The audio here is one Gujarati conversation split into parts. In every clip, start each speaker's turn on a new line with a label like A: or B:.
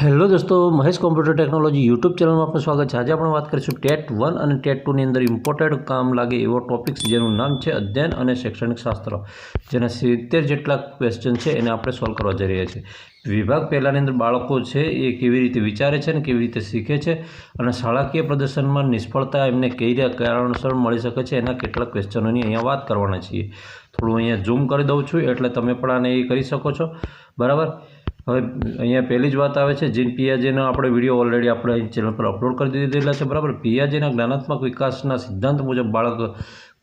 A: હેલો દોસ્તો, મહેશ કોમ્પ્યુટર ટેકનોલોજી યુટ્યુબ ચેનલમાં આપનું સ્વાગત છે. આજે આપણે વાત કરીશું ટેટ વન અને ટેટ ટુની અંદર ઇમ્પોર્ટેડ કામ લાગે એવો ટોપિક્સ જેનું નામ છે અધ્યયન અને શૈક્ષણિક શાસ્ત્ર, જેના સિત્તેર જેટલા ક્વેશ્ચન છે એને આપણે સોલ્વ કરવા જઈ રહ્યા છીએ. વિભાગ પહેલાંની અંદર બાળકો છે, એ કેવી રીતે વિચારે છે અને કેવી રીતે શીખે છે અને શાળાકીય પ્રદર્શનમાં નિષ્ફળતા એમને કઈ રીતે કારણોસર મળી શકે છે એના કેટલાક ક્વેશ્ચનોની અહીંયા વાત કરવાના છીએ. થોડું અહીંયા ઝૂમ કરી દઉં છું, એટલે તમે પણ આને એ કરી શકો છો. બરાબર? હવે અહીંયા પહેલી જ વાત આવે છે, જીન પિયાજેનો આપણે વીડિયો ઓલરેડી આપણે અહીં ચેનલ પર અપલોડ કરી દીધેલા છે, બરાબર? પિયાજેના જ્ઞાનાત્મક વિકાસના સિદ્ધાંત મુજબ બાળક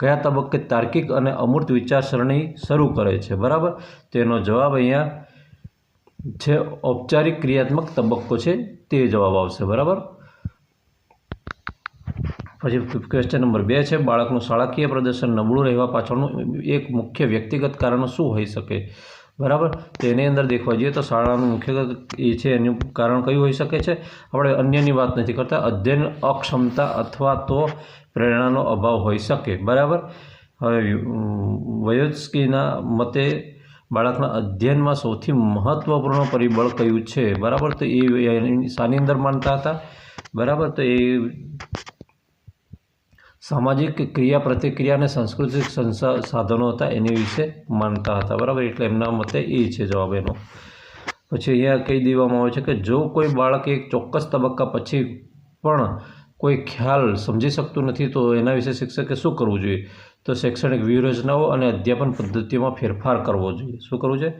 A: કયા તબક્કે તાર્કિક અને અમૂર્ત વિચારસરણી શરૂ કરે છે, બરાબર? તેનો જવાબ અહીંયા છે, ઔપચારિક ક્રિયાત્મક તબક્કો છે, તે જવાબ આવશે, બરાબર? પછી ક્વેશ્ચન નંબર બે છે, બાળકનું શાળાકીય પ્રદર્શન નબળું રહેવા પાછળનું એક મુખ્ય વ્યક્તિગત કારણ શું હોઈ શકે? બરાબર? તેની અંદર દેખવા જઈએ તો શાળાનું મુખ્ય એ છે, એનું કારણ કયું હોઈ શકે છે? આપણે અન્યની વાત નથી કરતા. અધ્યયન અક્ષમતા અથવા તો પ્રેરણાનો અભાવ હોઈ શકે. બરાબર? હવે વયોસ્કીના મતે બાળકના અધ્યયનમાં સૌથી મહત્ત્વપૂર્ણ પરિબળ કયું છે? બરાબર? તો એ શાની અંદર માનતા હતા. બરાબર? તો એ સામાજિક ક્રિયા, પ્રતિક્રિયા અને સાંસ્કૃતિક સાધનો હતા એની વિશે માનતા હતા. બરાબર? એટલે એમના મતે એ છે જવાબ એનો. પછી અહીંયા કહી દેવામાં આવે છે કે જો કોઈ બાળક એક ચોક્કસ તબક્કા પછી પણ કોઈ ખ્યાલ સમજી શકતું નથી, તો એના વિશે શિક્ષકે શું કરવું જોઈએ? તો શૈક્ષણિક વ્યૂહરચનાઓ અને અધ્યાપન પદ્ધતિઓમાં ફેરફાર કરવો જોઈએ. શું કરવું જોઈએ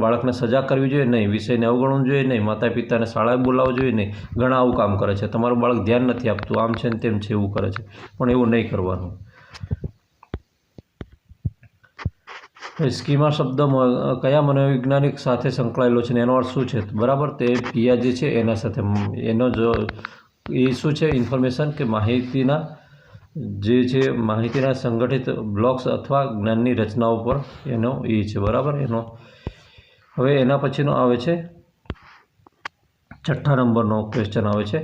A: બાળકને સજા કરવી જોઈએ નહીં, વિષયને અવગણવું જોઈએ નહીં માતા પિતાને શાળાએ બોલાવવું જોઈએ નહીં, ઘણા આવું કામ કરે છે. તમારું બાળક ધ્યાન નથી આપતું, આમ છે ને તેમ છે એવું કરે છે. પણ એવું નહીં કરવાનું. સ્કીમા શબ્દ કયા મનોવૈજ્ઞાનિક સાથે સંકળાયેલો છે એનો અર્થ શું છે? બરાબર, તે પિયા જે છે એના સાથે એનો જો એ શું છે? ઇન્ફોર્મેશન કે માહિતીના, જે છે માહિતીના સંગઠિત બ્લોક્સ અથવા જ્ઞાનની રચનાઓ પર એનો એ છે. બરાબર, એનો હવે એના પછીનો આવે છે. છઠ્ઠા નંબરનો ક્વેશ્ચન આવે છે.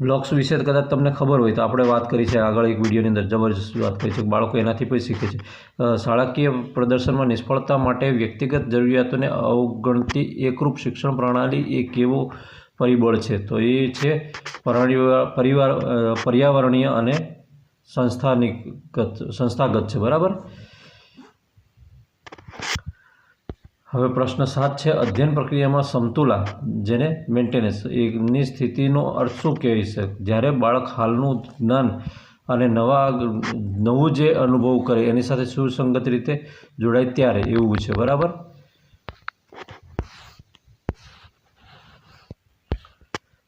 A: બ્લોક્સ વિશે કદાચ તમને ખબર હોય તો આપણે વાત કરી છે આગળ એક વિડીયોની અંદર, જબરજસ્ત વાત કરી છે બાળકો એનાથી પણ શીખે છે. શાળાકીય પ્રદર્શનમાં નિષ્ફળતા માટે વ્યક્તિગત જરૂરિયાતોને અવગણતી એકરૂપ શિક્ષણ પ્રણાલી એ કેવો પરિબળ છે? તો એ છે પરિવાર પર્યાવરણીય અને સંસ્થાનિગત સંસ્થાગત છે, બરાબર? હવે પ્રશ્ન સાત છે, અધ્યયન પ્રક્રિયામાં સમતુલા જેને મેન્ટેનન્સ એની સ્થિતિનો અર્થ શું કહેવી છે? જ્યારે બાળક હાલનું જ્ઞાન અને નવા નવું જે અનુભવ કરે, એની સાથે સુસંગત રીતે જોડાય ત્યારે એવું છે, બરાબર?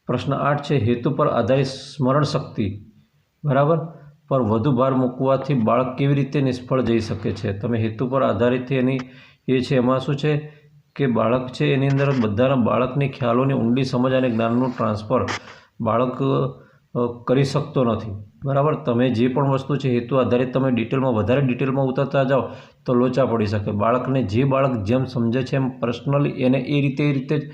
A: પ્રશ્ન આઠ છે, હેતુ પર આધારિત સ્મરણ શક્તિ, બરાબર? પર વધુ ભાર મૂકવાથી બાળક કેવી રીતે નિષ્ફળ જઈ શકે છે? તમે હેતુ પર આધારિત એની એ છે, એમાં શું છે કે બાળક છે, એની અંદર બધાના બાળકની ખ્યાલોની ઊંડી સમજ અને જ્ઞાનનું ટ્રાન્સફર બાળક કરી શકતો નથી. બરાબર? તમે જે પણ વસ્તુ છે, હેતુ આધારિત તમે ડિટેલમાં, વધારે ડિટેલમાં ઉતરતા જાઓ તો લોચા પડી શકે. બાળકને જે બાળક જેમ સમજે છે, એમ પર્સનલી એને એ રીતે એ રીતે જ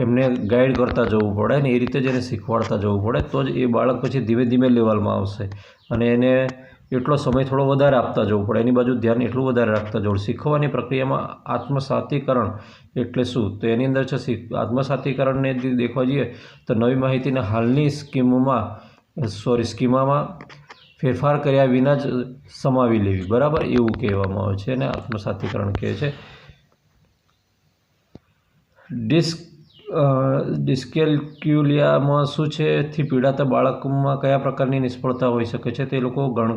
A: એમને ગાઈડ કરતા જવું પડે ને એ રીતે જ એને શીખવાડતા જવું પડે. તો જ એ બાળક પછી ધીમે ધીમે લેવલમાં આવશે. અને એને એટલો સમય થોડો વધારે આપતા જવું પડે. એની બાજુ ધ્યાન એટલું વધારે રાખતા જવું શીખવાની પ્રક્રિયામાં આત્મસાતીકરણ એટલે શું? તો એની અંદર છે આત્મસાતીકરણને દેખવા જઈએ તો નવી માહિતીને હાલની સ્કીમમાં, સોરી, સ્કીમામાં ફેરફાર કર્યા વિના જ સમાવી લેવી. બરાબર? એવું કહેવામાં આવે છે અને આત્મસાતીકરણ કહે છે. ડિસ્ક ડિસ્કેલ્ક્યુલિયામાં શું છે? થી પીડાતા બાળકમાં કયા પ્રકારની નિષ્ફળતા હોઈ શકે છે? તે લોકો ગણ,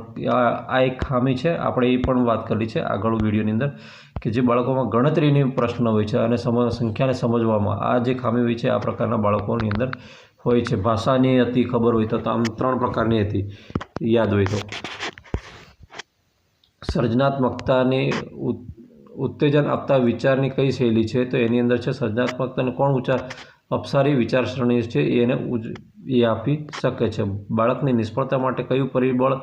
A: આ એક ખામી છે. આપણે એ પણ વાત કરી છે આગળ વિડીયોની અંદર કે જે બાળકોમાં ગણતરીની પ્રશ્ન હોય છે અને સમ સંખ્યાને સમજવામાં આ જે ખામી હોય છે, આ પ્રકારના બાળકોની અંદર હોય છે. ભાષાની હતી, ખબર હોય તો આમ ત્રણ પ્રકારની હતી. યાદ હોય તો. સર્જનાત્મકતાની ઉત્તેજન આપતા વિચારની કઈ શૈલી છે? તો એની અંદર છે સર્જનાત્મકતાને કોણ ઉચ્ચાર અપસારી વિચારસરણી છે એને એ આપી શકે છે. બાળકની નિષ્ફળતા માટે કયું પરિબળ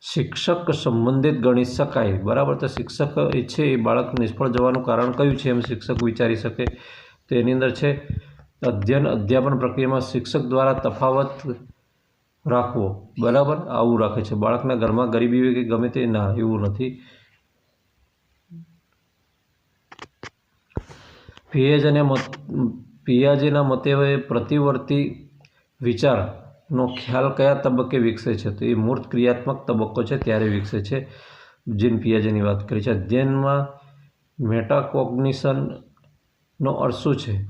A: શિક્ષક સંબંધિત ગણી શકાય? બરાબર, તો શિક્ષક છે એ બાળક નિષ્ફળ જવાનું કારણ કયું છે એમ શિક્ષક વિચારી શકે? તો એની અંદર છે અધ્યયન, અધ્યાપન પ્રક્રિયામાં શિક્ષક દ્વારા તફાવત રાખવો. બરાબર, આવું રાખે છે. બાળકના ઘરમાં ગરીબી હોય કે ગમે તે ના, એવું નથી. ભેજ અને પિયાજીના મતે હોય પ્રતિવર્તી વિચારનો ખ્યાલ કયા તબક્કે વિકસે છે? તો એ મૂર્ત ક્રિયાત્મક તબક્કો છે, ત્યારે વિકસે છે. જીન પીએજીની વાત કરી છે, અધ્યયનમાં મેટાકોગ્નિશનનો અર્થ શું છે?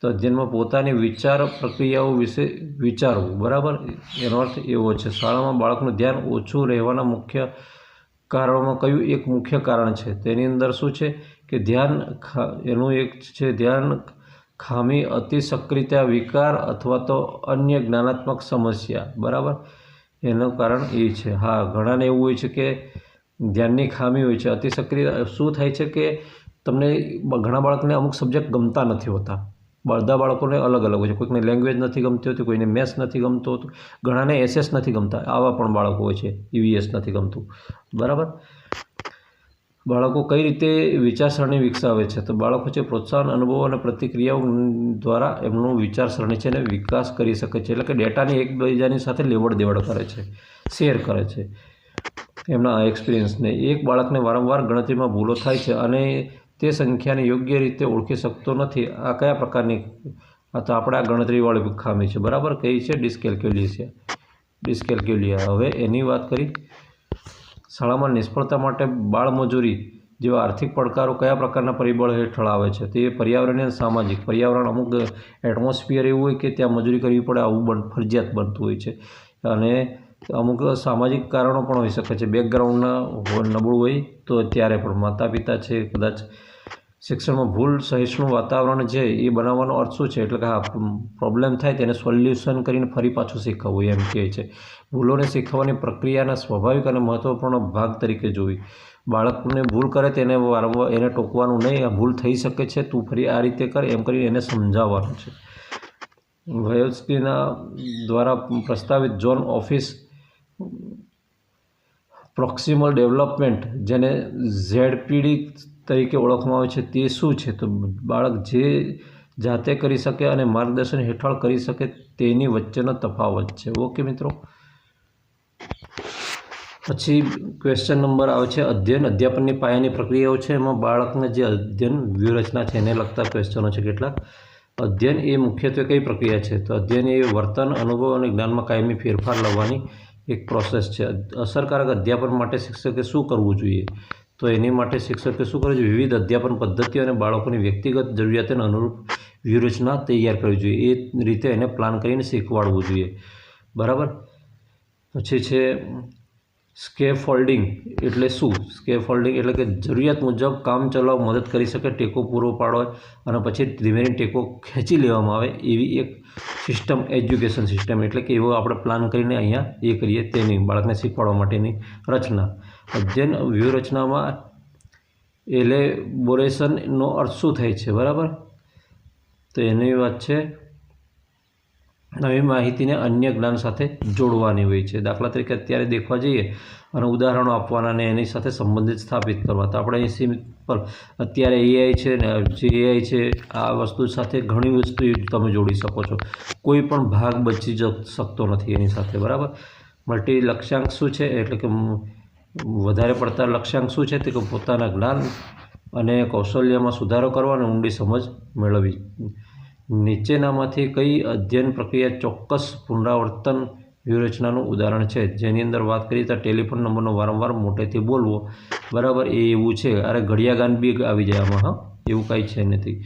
A: તો અધ્યયનમાં પોતાની વિચાર પ્રક્રિયાઓ વિશે વિચારવું, બરાબર? એનો અર્થ એવો છે, શાળામાં બાળકનું ધ્યાન ઓછું રહેવાના મુખ્ય કારણોમાં કયું એક મુખ્ય કારણ છે? તેની અંદર શું છે? કે ધ્યાન એનું એક છે ધ્યાન ખામી, અતિ સક્રિયતા, વિકાર અથવા તો અન્ય જ્ઞાનાત્મક સમસ્યા. બરાબર? એનું કારણ એ છે. હા, ઘણાને એવું હોય છે કે ધ્યાનની ખામી હોય છે. અતિ સક્રિય, શું થાય છે કે તમને ઘણા બાળકને અમુક સબ્જેક્ટ ગમતા નથી હોતા. બધા બાળકોને અલગ અલગ હોય છે. કોઈકને લેંગ્વેજ નથી ગમતી હોતી, કોઈને મેથ્સ નથી ગમતું હોતું. ઘણાને એસએસ નથી ગમતા. આવા પણ બાળકો હોય છે. ઈવીએસ નથી ગમતું. બરાબર? બાળકો કઈ રીતે વિચારસરણી વિકસાવે છે? તો બાળકો છે પ્રોત્સાહન, અનુભવ અને પ્રતિક્રિયાઓ દ્વારા એમનું વિચારસરણી છે ને વિકાસ કરી શકે છે. એટલે કે ડેટાની એકબીજાની સાથે લેવડ દેવડ કરે છે, શેર કરે છે. એમના એક્સપિરિયન્સને એક બાળકને વારંવાર ગણતરીમાં ભૂલો થાય છે અને તે સંખ્યાને યોગ્ય રીતે ઓળખી શકતો નથી. આ કયા પ્રકારની તો આપણે આ ગણતરીવાળી ખામી છે. બરાબર કઈ છે ડિસ્કેલ્ક્યુલિયા ડિસ્કેલ્ક્યુલિયા. હવે એની વાત કરી. શાળામાં નિષ્ફળતા માટે બાળમજૂરી જેવા આર્થિક પડકારો કયા પ્રકારના પરિબળ હેઠળ આવે છે? તે પર્યાવરણીય સામાજિક પર્યાવરણ અમુક એટમોસ્ફિયર એવું હોય કે ત્યાં મજૂરી કરવી પડે, આવું બન, ફરજિયાત બનતું હોય છે. અને અમુક સામાજિક કારણો પણ હોઈ શકે છે. બેકગ્રાઉન્ડના નબળું હોય તો ત્યારે પણ માતા પિતા છે, કદાચ શિક્ષણમાં ભૂલ સહિષ્ણુ વાતાવરણ છે એ બનાવવાનો અર્થ શું છે? એટલે કે હા પ્રોબ્લેમ થાય તેને સોલ્યુશન કરીને ફરી પાછું શીખવવું એમ કહે છે. ભૂલોને શીખવવાની પ્રક્રિયાના સ્વાભાવિક અને મહત્ત્વપૂર્ણ ભાગ તરીકે જોવી. બાળકને ભૂલ કરે તેને વારંવાર એને ટોકવાનું નહીં, આ ભૂલ થઈ શકે છે, તું ફરી આ રીતે કર એમ કરીને એને સમજાવવાનું છે. વયોસ્કીના દ્વારા પ્રસ્તાવિત જોન ઓફિસ પ્રોક્સિમલ ડેવલપમેન્ટ જેને ઝેડપીડી તરીકે ઓળખવામાં આવે છે તે શું છે? તો બાળક જે જાતે કરી શકે અને માર્ગદર્શન હેઠળ કરી શકે તેની વચ્ચેનો તફાવત છે. ઓકે મિત્રો? પછી ક્વેશ્ચન નંબર આવે છે, અધ્યયન અધ્યાપનની પાયાની પ્રક્રિયાઓ છે. એમાં બાળકને જે અધ્યયન વ્યૂહરચના છે એને લગતા ક્વેશ્ચનો છે કેટલાક. અધ્યયન એ મુખ્યત્વે કઈ પ્રક્રિયા છે? તો અધ્યયન એ વર્તન, અનુભવ અને જ્ઞાનમાં કાયમી ફેરફાર લાવવાની એક પ્રોસેસ છે. અસરકારક અધ્યાપન માટે શિક્ષકે શું કરવું જોઈએ? તો એની માટે શિક્ષકે શું કરવું જોઈએ વિવિધ અધ્યાપન પદ્ધતિઓ અને બાળકોની વ્યક્તિગત જરૂરિયાતને અનુરૂપ વ્યૂહરચના તૈયાર કરવી જોઈએ. એ રીતે એને પ્લાન કરીને શીખવાડવું જોઈએ. બરાબર? પછી છે સ્કેફોલ્ડિંગ એટલે શું? સ્કેફોલ્ડિંગ એટલે કે જરૂરિયાત મુજબ કામ ચલાવ મદદ કરી શકે, ટેકો પૂરો પાડો અને પછી ધીમે ટેકો ખેંચી લેવામાં આવે એવી એક સિસ્ટમ, એજ્યુકેશન સિસ્ટમ એટલે કે એવો આપણે પ્લાન કરીને અહીંયા એ કરીએ તેની, બાળકને શીખવાડવા માટેની રચના. અધ્યયન વ્યૂહરચનામાં એલેબોરેશનનો અર્થ શું થાય છે, બરાબર? તો એની વાત છે, નવી માહિતીને અન્ય જ્ઞાન સાથે જોડવાની હોય છે. દાખલા તરીકે અત્યારે દેખવા જઈએ અને ઉદાહરણો આપવાના અને એની સાથે સંબંધિત સ્થાપિત કરવા. તો આપણે અહીં સિમ્પલ અત્યારે એઆઈ છે ને જે એઆઈ છે, આ વસ્તુ સાથે ઘણી વસ્તુ તમે જોડી શકો છો. કોઈ પણ ભાગ બચી જ શકતો નથી એની સાથે, બરાબર? મલ્ટી લક્ષ્યાંક શું છે? એટલે કે વધારે પડતા લક્ષ્યાંક શું છે તે કે પોતાના જ્ઞાન અને કૌશલ્યમાં સુધારો કરવા અને ઊંડી સમજ મેળવવી. નીચેનામાંથી કઈ અધ્યયન પ્રક્રિયા ચોક્કસ પુનરાવર્તન વ્યૂહરચનાનું ઉદાહરણ છે? જેની અંદર વાત કરીએ તો ટેલિફોન નંબરનો વારંવાર મોટેથી બોલવો બરાબર એ એવું છે. અરે ઘડિયાગાન બી આવી જાય આમાં, હા? એવું કાંઈ છે નથી.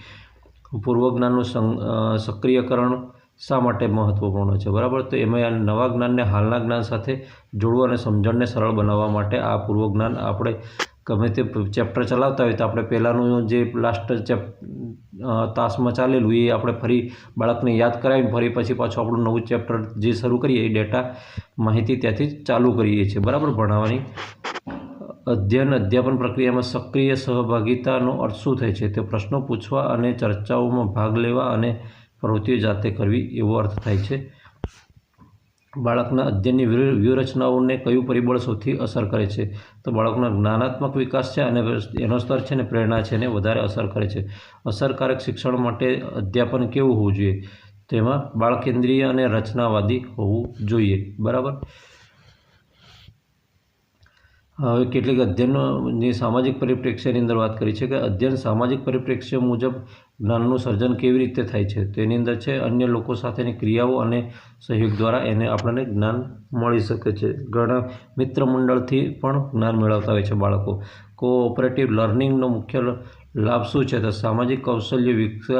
A: પૂર્વજ્ઞાનનું સક્રિયકરણ શા માટે મહત્ત્વપૂર્ણ છે? બરાબર? તો એમાં નવા જ્ઞાનને હાલના જ્ઞાન સાથે જોડવું અને સમજણને સરળ બનાવવા માટે આ પૂર્વજ્ઞાન આપણે ગમે તે ચેપ્ટર ચલાવતા હોય તો આપણે પહેલાંનું જે લાસ્ટ ચેપ તાસમાં ચાલેલું એ આપણે ફરી બાળકને યાદ કરાવીને ફરી પછી પાછું આપણું નવું ચેપ્ટર જે શરૂ કરીએ એ ડેટા માહિતી ત્યાંથી ચાલુ કરીએ છીએ. બરાબર? ભણાવવાની અધ્યયન અધ્યાપન પ્રક્રિયામાં સક્રિય સહભાગિતાનો અર્થ શું થાય છે? તે પ્રશ્નો પૂછવા અને ચર્ચાઓમાં ભાગ લેવા અને પ્રવૃત્તિઓ જાતે કરવી એવો અર્થ થાય છે. બાળકના અધ્યયનની વ્યૂહરચનાઓને કયું પરિબળ સૌથી અસર કરે છે? તો બાળકનો જ્ઞાનાત્મક વિકાસ છે અને એનો સ્તર છે ને પ્રેરણા છે એને વધારે અસર કરે છે. અસરકારક શિક્ષણ માટે અધ્યાપન કેવું હોવું જોઈએ? તેમાં બાળકેન્દ્રીય અને રચનાવાદી હોવું જોઈએ. બરાબર? હવે કેટલીક અધ્યયનોની સામાજિક પરિપ્રેક્ષ્યની અંદર વાત કરી છે કે અધ્યયન સામાજિક પરિપ્રેક્ષ્ય મુજબ જ્ઞાનનું સર્જન કેવી રીતે થાય છે? તેની અંદર છે, અન્ય લોકો સાથેની ક્રિયાઓ અને સહયોગ દ્વારા એને આપણને જ્ઞાન મળી શકે છે. ઘણા મિત્ર મંડળથી પણ જ્ઞાન મેળવતા હોય છે બાળકો. કોઓપરેટિવ લર્નિંગનો મુખ્ય લાભ શું છે? તો સામાજિક કૌશલ્ય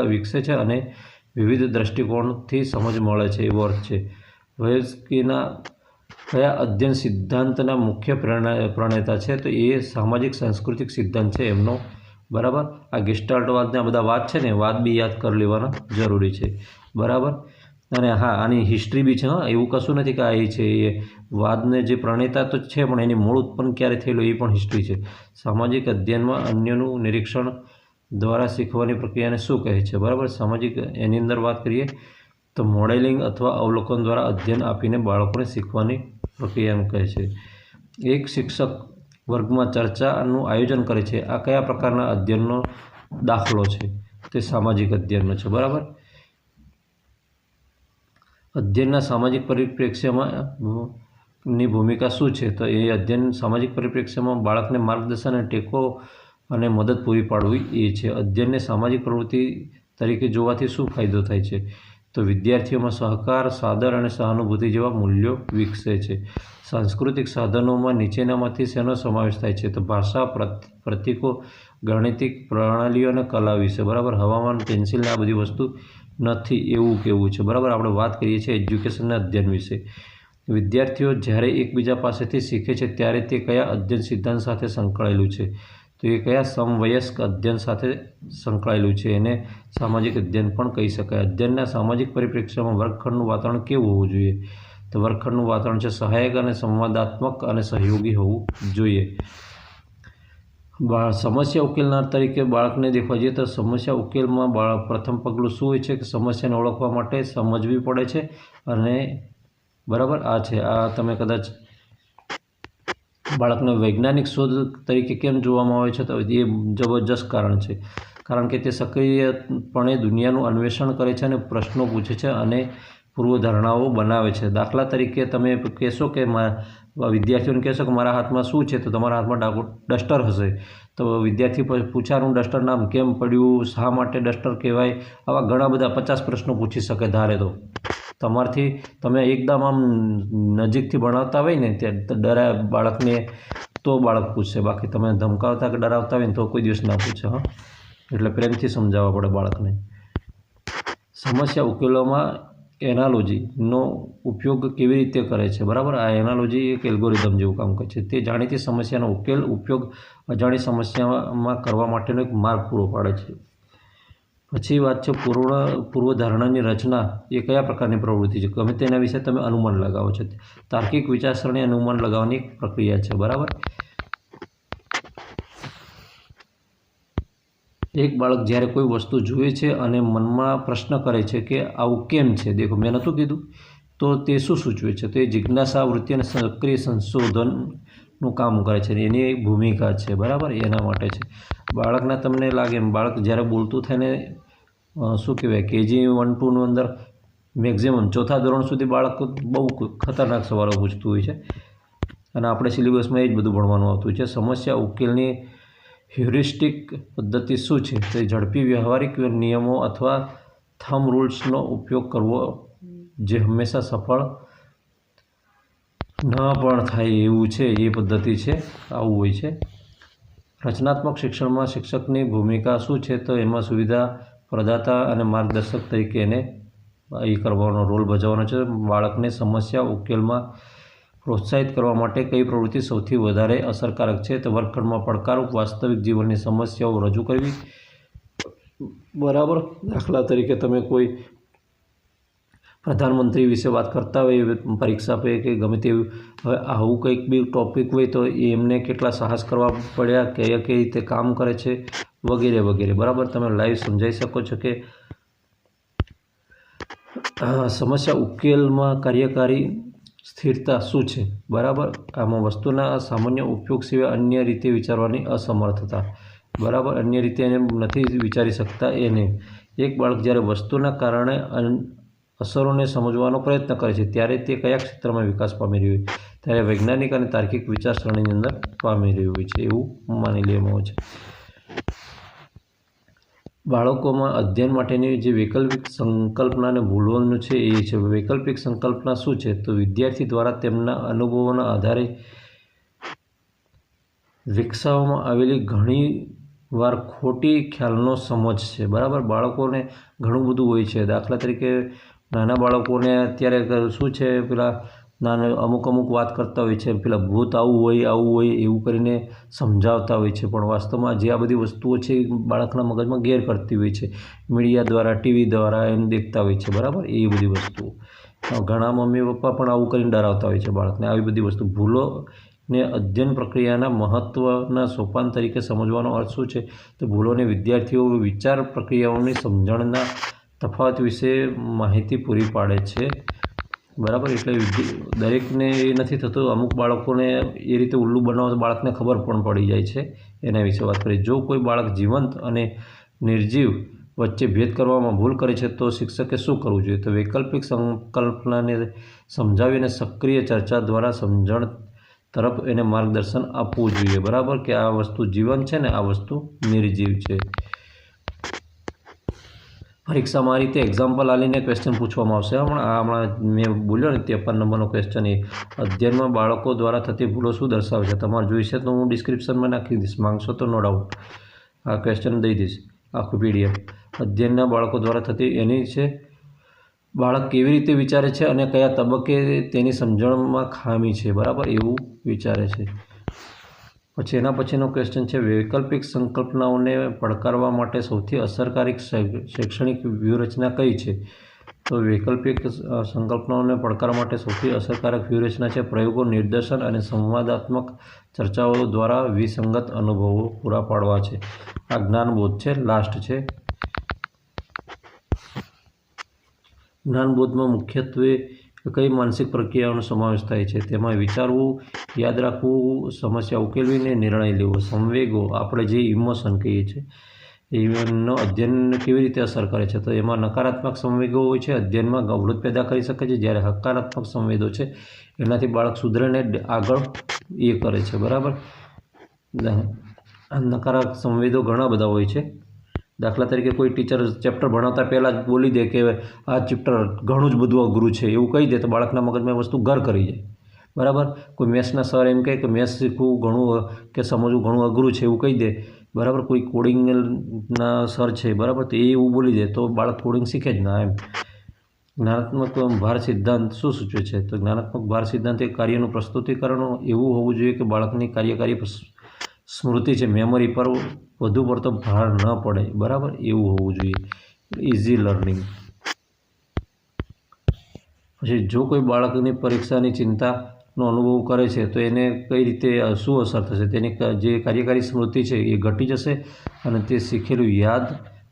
A: વિકસે છે અને વિવિધ દ્રષ્ટિકોણથી સમજ મળે છે એવો અર્થ છે. વયસ્કીના કયા અધ્યયન સિદ્ધાંતના મુખ્ય પ્રણેતા છે? તો એ સામાજિક સાંસ્કૃતિક સિદ્ધાંત છે એમનો. બરાબર? આ ગેસ્ટાલ્ટવાદના બધા વાત છે ને વાત બી યાદ કરી લેવાના, જરૂરી છે. બરાબર? અને હા, આની હિસ્ટ્રી બી છે, હા, એવું કશું નથી કે આ એ છે, એ વાદને જે પ્રણેતા તો છે, પણ એની મૂળ ઉત્પન્ન ક્યારે થયેલું, એ પણ હિસ્ટ્રી છે. સામાજિક અધ્યયનમાં અન્યનું નિરીક્ષણ દ્વારા શીખવાની પ્રક્રિયાને શું કહે છે? બરાબર? સામાજિક, એની અંદર વાત કરીએ તો મોડેલિંગ અથવા અવલોકન દ્વારા અધ્યયન આપીને બાળકોને શીખવાની પ્રક્રિયાને કહે છે. એક શિક્ષક વર્ગમાં ચર્ચાનું આયોજન કરે છે. આ કયા પ્રકારના અધ્યયનનો દાખલો છે? તે સામાજિક અધ્યયનનો છે. બરાબર? અધ્યયનના સામાજિક પરિપ્રેક્ષ્યમાં ની ભૂમિકા શું છે? તો એ અધ્યયન સામાજિક પરિપ્રેક્ષ્યમાં બાળકને માર્ગદર્શન અને ટેકો અને મદદ પૂરી પાડવી એ છે. અધ્યયનને સામાજિક પ્રવૃત્તિ તરીકે જોવાથી શું ફાયદો થાય છે? તો વિદ્યાર્થીઓમાં સહકાર, સાદર અને સહાનુભૂતિ જેવા મૂલ્યો વિકસે છે. સાંસ્કૃતિક સાધનોમાં નીચેનામાંથી શેનો સમાવેશ થાય છે? તો ભાષા પ્રતીકો, ગાણિતિક પ્રણાલીઓ અને કલા વિશે. બરાબર? હવામાન પેન્સિલને આ બધી વસ્તુ નથી એવું કેવું છે. બરાબર? આપણે વાત કરીએ છીએ એજ્યુકેશનના અધ્યયન વિશે. વિદ્યાર્થીઓ જ્યારે એકબીજા પાસેથી શીખે છે, ત્યારે તે કયા અધ્યયન સિદ્ધાંત સાથે સંકળાયેલું છે? તો એ કયા સમવયસ્ક અધ્યયન સાથે સંકળાયેલું છે એને સામાજિક અધ્યયન પણ કહી શકાય. અધ્યયનના સામાજિક પરિપ્રેક્ષ્યમાં વર્ગખંડનું વાતાવરણ કેવું હોવું જોઈએ? તો વર્ગખંડનું વાતાવરણ છે સહાયક અને સંવાદાત્મક અને સહયોગી હોવું જોઈએ. બા સમસ્યા ઉકેલનાર તરીકે બાળકને દેખવા જઈએ તો સમસ્યા ઉકેલમાં બાળક પ્રથમ પગલું શું હોય છે? કે સમસ્યાને ઓળખવા માટે સમજવી પડે છે અને બરાબર આ છે. આ તમે કદાચ બાળકને વૈજ્ઞાનિક શોધ તરીકે કેમ જોવામાં આવે છે? તો એ જબરજસ્ત કારણ છે. કારણ કે તે સક્રિયપણે દુનિયાનું અન્વેષણ કરે છે અને પ્રશ્નો પૂછે છે અને પૂર્વધારણાઓ બનાવે છે. દાખલા તરીકે તમે કહેશો કે વિદ્યાર્થીઓને કહેશો કે મારા હાથમાં શું છે? તો તમારા હાથમાં ડસ્ટર હશે. તો વિદ્યાર્થી પૂછાનું ડસ્ટર નામ કેમ પડ્યું? શા માટે ડસ્ટર કહેવાય? આવા ઘણા બધા પચાસ પ્રશ્નો પૂછી શકે ધારે તો. તમારથી તમે એકદમ આમ નજીકથી ભણાવતા હોય ને ત્યાં ડરા બાળકને તો બાળક પૂછશે બાકી તમે ધમકાવતા કે ડરાવતા હોય ને તો કોઈ દિવસ ના પૂછે, હા. એટલે પ્રેમથી સમજાવવા પડે બાળકને. સમસ્યા ઉકેલવામાં એનાલોજીનો ઉપયોગ કેવી રીતે કરે છે? બરાબર? આ એનાલોજી એક એલ્ગોરિધમ જેવું કામ કરે છે. તે જાણીતી સમસ્યાનો ઉકેલ, ઉપયોગ અજાણી સમસ્યામાં કરવા માટેનો એક માર્ગ પૂરો પાડે છે. પછી વાત છે પૂર્ણ પૂર્વધારણાની રચના, એ કયા પ્રકારની પ્રવૃત્તિ છે? ગમે તેના વિશે તમે અનુમાન લગાવો છો. તાર્કિક વિચારસરણી અનુમાન લગાવવાની પ્રક્રિયા છે, બરાબર? એક બાળક જ્યારે કોઈ વસ્તુ જુએ છે અને મનમાં પ્રશ્ન કરે છે કે આવું કેમ છે? દેખો, મેં નહોતું કીધું. તો તે શું સૂચવે છે? તો એ જિજ્ઞાસા વૃત્તિ અને સક્રિય સંશોધનનું કામ કરે છે એની ભૂમિકા છે, બરાબર? એના માટે છે. બાળકના તમને લાગે એમ, બાળક જ્યારે બોલતું થાય ને શું કહેવાય, કેજી વન ટુનું અંદર મેક્ઝિમમ ચોથા ધોરણ સુધી બાળક બહુ ખતરનાક સવાલો પૂછતું હોય છે. અને આપણે સિલેબસમાં એ જ બધું ભણવાનું આવતું છે. સમસ્યા ઉકેલની હ્યુરિસ્ટિક પદ્ધતિ શું છે? તે ઝડપી વ્યવહારિક નિયમો અથવા થમ રૂલ્સનો ઉપયોગ કરવો જે હંમેશા સફળ ન પણ થાય એવું છે, એ પદ્ધતિ છે, આવું હોય છે. રચનાત્મક શિક્ષણમાં શિક્ષકની ભૂમિકા શું છે તો એમાં સુવિધા પ્રદાતા અને માર્ગદર્શક તરીકે એને એ કરવાનો રોલ ભજવવાનો છે. બાળકને સમસ્યા ઉકેલમાં પ્રોત્સાહિત કરવા માટે કઈ પ્રવૃત્તિ સૌથી વધારે અસરકારક છે તો વર્ગખંડમાં પડકારરૂપ વાસ્તવિક જીવનની સમસ્યાઓ રજૂ કરવી. બરાબર. દાખલા તરીકે તમે કોઈ પ્રધાનમંત્રી વિશે વાત કરતા હોય પરીક્ષા પે કે ગમે તેવું. હવે આવું કંઈક બી ટૉપિક હોય તો એમને કેટલા સાહસ કરવા પડ્યા કયા કઈ રીતે કામ કરે છે વગેરે વગેરે. બરાબર? તમે લાઈવ સમજાઈ શકો છો કે સમસ્યા ઉકેલમાં કાર્યકારી સ્થિરતા શું છે? બરાબર? આમાં વસ્તુના સામાન્ય ઉપયોગ સિવાય અન્ય રીતે વિચારવાની અસમર્થતા. બરાબર? અન્ય રીતે એને નથી વિચારી શકતા એને. એક બાળક જ્યારે વસ્તુના કારણે અસરોને સમજવાનો પ્રયત્ન કરે છે. ત્યારે તે કયા ક્ષેત્રમાં વિકાસ પામી રહ્યું ત્યારે વૈજ્ઞાનિક અને તાર્કિક વિચારસરણીની અંદર પામી રહ્યું હોય છે એવું માની લેવામાં આવે છે. બાળકોમાં અધ્યયન માટેની જે વૈકલ્પિક સંકલ્પનાને ભૂલવાનું છે એ છે. વૈકલ્પિક સંકલ્પના શું છે? તો વિદ્યાર્થી દ્વારા તેમના અનુભવોના આધારે વિકસાવવામાં આવેલી ઘણી વાર ખોટી ખ્યાલનો સમજ છે. બરાબર? બાળકોને ઘણું બધું હોય છે. દાખલા તરીકે નાના બાળકોને અત્યારે શું છે પેલા નાના અમુક અમુક વાત કરતા હોય છે, પેલા ભૂત આવું હોય આવું હોય, એવું કરીને સમજાવતા હોય છે. પણ વાસ્તવમાં જે આ બધી વસ્તુઓ છે એ બાળકના મગજમાં ગેર કરતી હોય છે. મીડિયા દ્વારા, ટીવી દ્વારા એમ દેખતા હોય છે, બરાબર? એ બધી વસ્તુઓ. ઘણા મમ્મી પપ્પા પણ આવું કરીને ડરાવતા હોય છે બાળકને. આવી બધી વસ્તુ. ભૂલો ને અધ્યયન પ્રક્રિયાના મહત્ત્વના સોપાન તરીકે સમજવાનો અર્થ શું છે? તો ભૂલોને વિદ્યાર્થીઓ વિચાર પ્રક્રિયાઓની સમજણના તફાવત વિશે માહિતી પૂરી પાડે છે. બરાબર? એટલે દરેકને એ નથી થતું. અમુક બાળકોને એ રીતે ઉલ્લુ બનાવો તો બાળકને ખબર પણ પડી જાય છે એના વિશે વાત કરીએ. જો કોઈ બાળક જીવંત અને નિર્જીવ વચ્ચે ભેદ કરવામાં ભૂલ કરે છે, તો શિક્ષકે શું કરવું જોઈએ? તો વૈકલ્પિક સંકલ્પનાને સમજાવીને સક્રિય ચર્ચા દ્વારા સમજણ તરફ એને માર્ગદર્શન આપવું જોઈએ. બરાબર? કે આ વસ્તુ જીવન છે ને આ વસ્તુ નિર્જીવ છે? પરીક્ષામાં આ રીતે એક્ઝામ્પલ આલીને ક્વેશ્ચન પૂછવામાં આવશે. હમણાં હમણાં મેં બોલ્યો ને, ત્રેપન નંબરનો ક્વેશ્ચન એ. અધ્યયનમાં બાળકો દ્વારા થતી ભૂલો શું દર્શાવે છે? તમારે જોઈશે તો હું ડિસ્ક્રિપ્શનમાં નાખી દઈશ. માગશો તો નો ડાઉટ આ ક્વેશ્ચન દઈ દઈશ. આખું પીડીએફ અધ્યયનના બાળકો દ્વારા થતી એની છે, બાળક કેવી રીતે વિચારે છે અને કયા તબક્કે તેની સમજણમાં ખામી છે? બરાબર? એવું વિચારે છે. પછી એના પછીનો ક્વેશ્ચન છે, વૈકલ્પિક સંકલ્પનાઓને પડકારવા માટે સૌથી અસરકારક શૈક્ષણિક વ્યૂહરચના કઈ છે? તો વૈકલ્પિક સંકલ્પનાઓને પડકારવા માટે સૌથી અસરકારક વ્યૂહરચના છે પ્રયોગો, નિર્દેશન અને સંવાદાત્મક ચર્ચાઓ દ્વારા વિસંગત અનુભવો પૂરા પાડવા છે. આ જ્ઞાનબોધ છે લાસ્ટ છે. જ્ઞાનબોધમાં મુખ્યત્વે કઈ માનસિક પ્રક્રિયાઓનો સમાવેશ થાય છે તેમાં વિચારવું, યાદ રાખવું, સમસ્યા ઉકેલવીને નિર્ણય લેવો, સંવેગો, આપણે જે ઇમોશન કહીએ છીએ, એનો અધ્યયન કેવી રીતે અસર કરે છે? તો એમાં નકારાત્મક સંવેગો હોય છે, અધ્યયનમાં અવરોધ પેદા કરી શકે છે, જ્યારે હકારાત્મક સંવેદો છે, એનાથી બાળક સુધરેને આગળ એ કરે છે, બરાબર? નકારાત્મક સંવેદો ઘણા બધા હોય છે. દાખલા તરીકે કોઈ ટીચર ચેપ્ટર ભણાવતા પહેલાં જ બોલી દે કે આ ચેપ્ટર ઘણું જ બધું અઘરું છે, એવું કહી દે તો બાળકના મગજમાં વસ્તુ ઘર કરી જાય. બરાબર? કોઈ મેથ્સના સર એમ કહે કે મેથ્સ શીખવું ઘણું, કે સમજવું ઘણું અઘરું છે એવું કહી દે. બરાબર? કોઈ કોડિંગના સર છે, બરાબર? તો એ એવું બોલી દે તો બાળક કોડિંગ શીખે જ ના એમ. જ્ઞાનાત્મક ભાર સિદ્ધાંત શું સૂચવે છે? તો જ્ઞાનાત્મક ભાર સિદ્ધાંત એ કાર્યનું પ્રસ્તુતિકરણ એવું હોવું જોઈએ કે બાળકની કાર્યકારી સ્મૃતિ છે મેમરી પર વધુ પડતો ભાર ન પડે. બરાબર? એવું હોવું જોઈએ. ઇઝી લર્નિંગ પછી જો કોઈ બાળકની પરીક્ષાની ચિંતાનો અનુભવ કરે છે, તો એને કઈ રીતે શું અસર થશે? તેની જે કાર્યકારી સ્મૃતિ છે, એ ઘટી જશે અને તે શીખેલું યાદ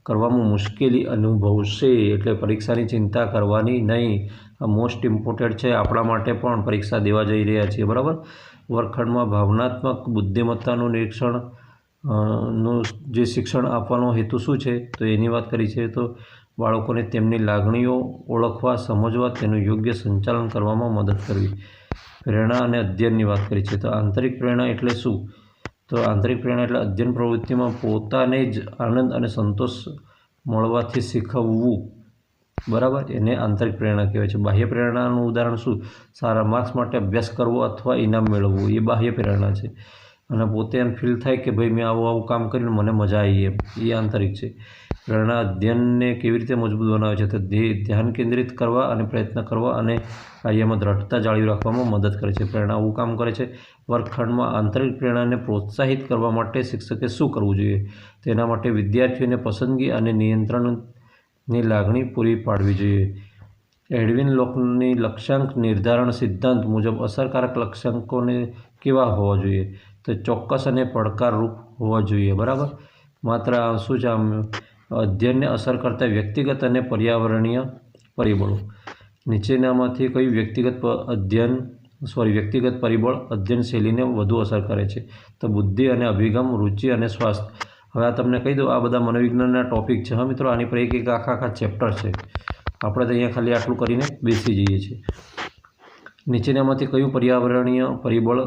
A: કરવામાં મુશ્કેલી અનુભવશે. એટલે પરીક્ષાની ચિંતા કરવાની નહીં. આ મોસ્ટ ઇમ્પોર્ટન્ટ છે, આપણા માટે પણ પરીક્ષા દેવા જઈ રહ્યા છીએ. બરાબર? વર્ગખંડમાં ભાવનાત્મક બુદ્ધિમત્તાનું નિરીક્ષણનું જે શિક્ષણ આપવાનો હેતુ શું છે, તો એની વાત કરી છે. તો બાળકોને તેમની લાગણીઓ ઓળખવા, સમજવા, તેનું યોગ્ય સંચાલન કરવામાં મદદ કરવી. પ્રેરણા અને અધ્યયનની વાત કરી છે. તો આંતરિક પ્રેરણા એટલે શું? તો આંતરિક પ્રેરણા એટલે અધ્યયન પ્રવૃત્તિમાં પોતાને જ આનંદ અને સંતોષ મળવાથી શીખવવું. બરાબર? એને આંતરિક પ્રેરણા કહેવાય છે. બાહ્ય પ્રેરણાનું ઉદાહરણ શું? સારા માર્ક્સ માટે અભ્યાસ કરવો અથવા ઇનામ મેળવવું, એ બાહ્ય પ્રેરણા છે. અને પોતે એમ ફીલ થાય કે ભાઈ મેં આવું આવું કામ કરીને મને મજા આવી એમ. એ આંતરિક છે. પ્રેરણા અધ્યયનને કેવી રીતે મજબૂત બનાવે છે? તો ધ્યાન કેન્દ્રિત કરવા અને પ્રયત્ન કરવા અને કાર્યમાં દ્રઢતા જાળવી રાખવામાં મદદ કરે છે. પ્રેરણા આવું કામ કરે છે. વર્ગખંડમાં આંતરિક પ્રેરણાને પ્રોત્સાહિત કરવા માટે શિક્ષકે શું કરવું જોઈએ? તેના માટે વિદ્યાર્થીઓને પસંદગી અને નિયંત્રણની લાગણી પૂરી પાડવી જોઈએ. એડવિન લોકની લક્ષ્યાંક નિર્ધારણ સિદ્ધાંત મુજબ અસરકારક લક્ષ્યાંકોને કેવા હોવા જોઈએ? તો ચોક્કસ અને પડકારરૂપ હોવા જોઈએ, બરાબર? માત્ર શું છે આમ અધ્યયનને અસર કરતા વ્યક્તિગત અને પર્યાવરણીય પરિબળો. નીચેનામાંથી કયું વ્યક્તિગત અધ્યયન સોરી વ્યક્તિગત પરિબળ અધ્યયન શૈલીને વધુ અસર કરે છે? તો બુદ્ધિ અને અભિગમ, રુચિ અને સ્વાસ્થ્ય. હવે આ તમને કહી દઉં, આ બધા મનોવિજ્ઞાનના ટોપિક છે. હા મિત્રો, આની પર એક એક આખા આખા ચેપ્ટર છે. આપણે તો અહીંયા ખાલી આટલું કરીને બેસી જઈએ છીએ. નીચેનામાંથી કયું પર્યાવરણીય પરિબળ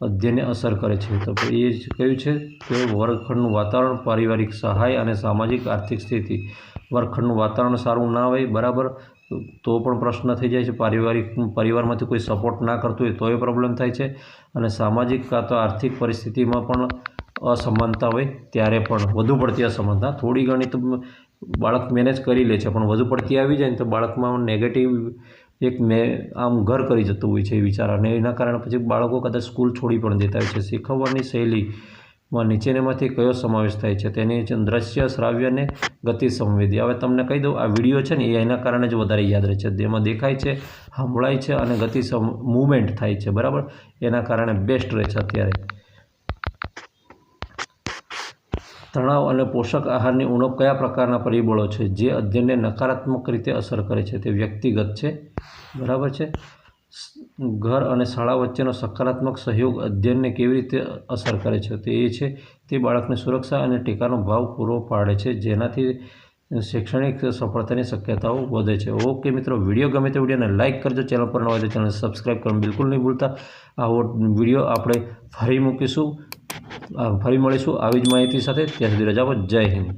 A: અધ્યયનને અસર કરે છે? તો એ જ કયું છે કે વર્ગખંડનું વાતાવરણ, પારિવારિક સહાય અને સામાજિક આર્થિક સ્થિતિ. વર્ગખંડનું વાતાવરણ સારું ના હોય, બરાબર? તો પણ પ્રશ્ન થઈ જાય છે, પારિવારિક પરિવારમાંથી કોઈ સપોર્ટ ના કરતું હોય તોય પ્રોબ્લેમ થાય છે અને સામાજિક કાં તો આર્થિક પરિસ્થિતિમાં પણ અસમાનતા હોય, ત્યારે પણ વધુ પડતી અસમાનતા. થોડી ઘણી તો બાળક મેનેજ કરી લે છે, પણ વધુ પડતી આવી જાય ને તો બાળકમાં નેગેટિવ એક મે આમ ઘર કરી જતું હોય છે એ વિચાર. અને એના કારણે પછી બાળકો કદાચ સ્કૂલ છોડી પણ દેતા હોય છે. શીખવવાની શૈલીમાં નીચેનામાંથી કયો સમાવેશ થાય છે? તેની દ્રશ્ય, શ્રાવ્ય અને ગતિ સંવેદી. હવે તમને કહી દઉં, આ વીડિયો છે ને એ એના કારણે જ વધારે યાદ રહે છે. જેમાં દેખાય છે, સાંભળાય છે અને ગતિ મૂવમેન્ટ થાય છે. બરાબર? એના કારણે બેસ્ટ રહે છે અત્યારે. તણાવ અને પોષક આહારની ઉણપ કયા પ્રકારના પરિબળો છે? જે અધ્યયનને નકારાત્મક રીતે અસર કરે છે તે વ્યક્તિગત છે? બરાબર છે? ઘર અને શાળા વચ્ચેનો સકારાત્મક સહયોગ અધ્યયનને કેવી રીતે અસર કરે છે તે એ છે, તે બાળકને સુરક્ષા અને ટેકાનો ભાવ પૂરો પાડે છે, જેનાથી શૈક્ષણિક સફળતાની શક્યતાઓ વધે છે. ઓકે મિત્રો, વીડિયો ગમે તે વિડીયોને લાઇક કરજો, ચેનલ પર ન હોય ચેનલ સબસ્ક્રાઈબ કરવાનું બિલકુલ નહીં ભૂલતા. આવો વીડિયો આપણે ફરી મૂકીશું ફરી મળીશું આવી જ માહિતી સાથે. ત્યાં સુધી રજાઓ જય હિન્દ.